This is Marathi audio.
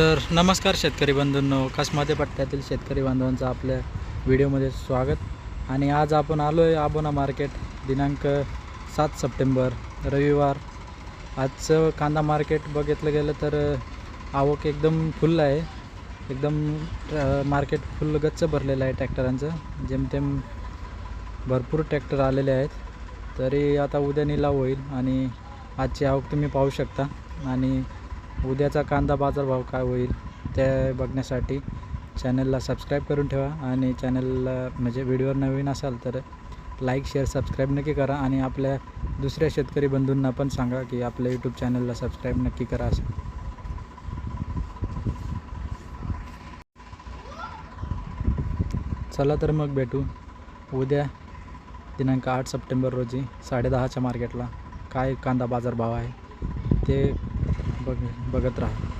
तर नमस्कार शेतकरी बंधूंनो कसमाते पट्ट्यातील शेतकरी बांधवांचं आपल्या व्हिडिओमध्ये स्वागत. आणि आज आपण आलो आहे आबोना मार्केट दिनांक सात सप्टेंबर रविवार. आजचं कांदा मार्केट बघितलं गेलं तर आवक एकदम फुल आहे. एकदम मार्केट फुल गच्च भरलेलं आहे ट्रॅक्टरांचं. जेमतेम भरपूर ट्रॅक्टर आलेले आहेत. तरी आता उद्या निलाव होईल आणि आजची आवक तुम्ही पाहू शकता. आणि उद्याचा कांदा बाजारभाव काय होईल ते बघण्यासाठी चॅनलला सबस्क्राईब करून ठेवा आणि चॅनलला म्हणजे व्हिडिओवर नवीन असाल तर लाईक शेअर सबस्क्राईब नक्की करा आणि आपल्या दुसऱ्या शेतकरी बंधूंना पण सांगा की आपल्या यूट्यूब चॅनलला सबस्क्राईब नक्की करा असं. चला तर मग भेटू उद्या दिनांक आठ सप्टेंबर रोजी साडेदहाच्या मार्केटला. काय कांदा बाजार भाव आहे ते बघ बघत राहा.